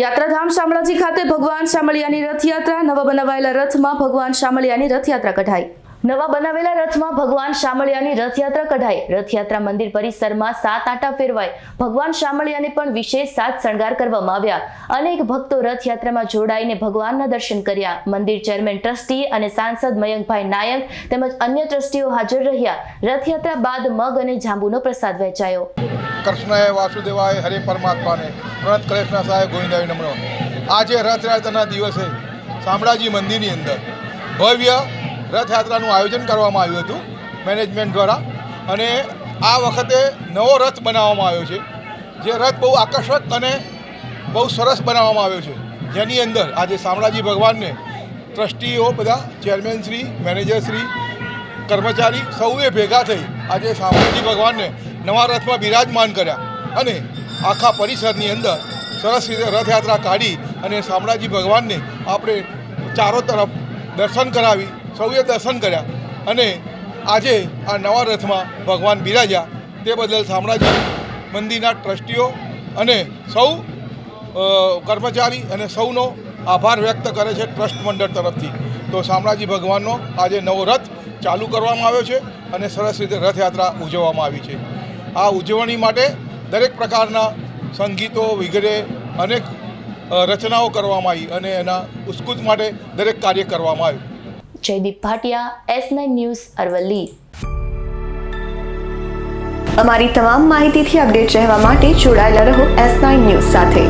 યાત્રાધામ શામળાજી ખાતે ભગવાન શામળિયાની રથયાત્રા નવા બનાવાયેલા રથમાં ભગવાન શામળિયાની રથયાત્રા કઢાઈ. નવા બનાવેલા રથમાં ભગવાન શામળિયાની રથયાત્રા કઢાઈ. રથયાત્રા મંદિર પરિસરમાં સાત આટા ફેરવાય ભગવાન શામળિયાને પણ વિશેષ સાત શણગાર કરવામાં આવ્યા. અનેક ભક્તો રથયાત્રામાં જોડાઈને ભગવાનના દર્શન કર્યા. મંદિર ચેરમેન ટ્રસ્ટી અને સાંસદ મયંકભાઈ નાયક તેમજ અન્ય ટ્રસ્ટીઓ હાજર રહ્યા. રથયાત્રા બાદ મગ અને જાંબુનો પ્રસાદ વહેંચાયો કૃષ્ણએ વાસુદેવાય હરે પરમાત્માને પ્રણત કૃષ્ણ સહાય ગોવિંદાય નમનો આજે રથયાત્રાના દિવસે શામળાજી મંદિરની અંદર ભવ્ય રથયાત્રાનું આયોજન કરવામાં આવ્યું હતું મેનેજમેન્ટ દ્વારા. અને આ વખતે નવો રથ બનાવવામાં આવ્યો છે. જે રથ બહુ આકર્ષક અને બહુ સરસ બનાવવામાં આવ્યો છે. જેની અંદર આજે શામળાજી ભગવાનને ટ્રસ્ટીઓ બધા ચેરમેનશ્રી મેનેજરશ્રી કર્મચારી સૌએ ભેગા થઈ આજે શામળાજી ભગવાનને નવા રથમાં બિરાજમાન કર્યા. અને આખા પરિસરની અંદર સરસ રીતે રથયાત્રા કાઢી અને શામળાજી ભગવાનને આપણે ચારો તરફ દર્શન કરાવી સૌએ દર્શન કર્યા અને આજે આ નવા રથમાં ભગવાન બિરાજ્યા. તે બદલ શામળાજી, મંદિરના ટ્રસ્ટીઓ અને સૌ કર્મચારી અને સૌનો આભાર વ્યક્ત કરે છે ટ્રસ્ટ મંડળ તરફથી. તો શામળાજી ભગવાનનો આજે નવો રથ ચાલુ કરવામાં આવ્યો છે અને સરસ રીતે રથયાત્રા ઉજવવામાં આવી છે. આ ઉજવણી માટે દરેક પ્રકારના સંગીતો વગેરે અનેક રચનાઓ કરવામાં આવી અને એના ઉસ્કૂત માટે દરેક કાર્ય કરવામાં આવ્યું. Jaydeep Bhatia, S nine news, Aravalli. અમારી તમામ માહિતીથી અપડેટ રહેવા માટે જોડાયેલા રહો એસ નાઇન ન્યૂઝ સાથે.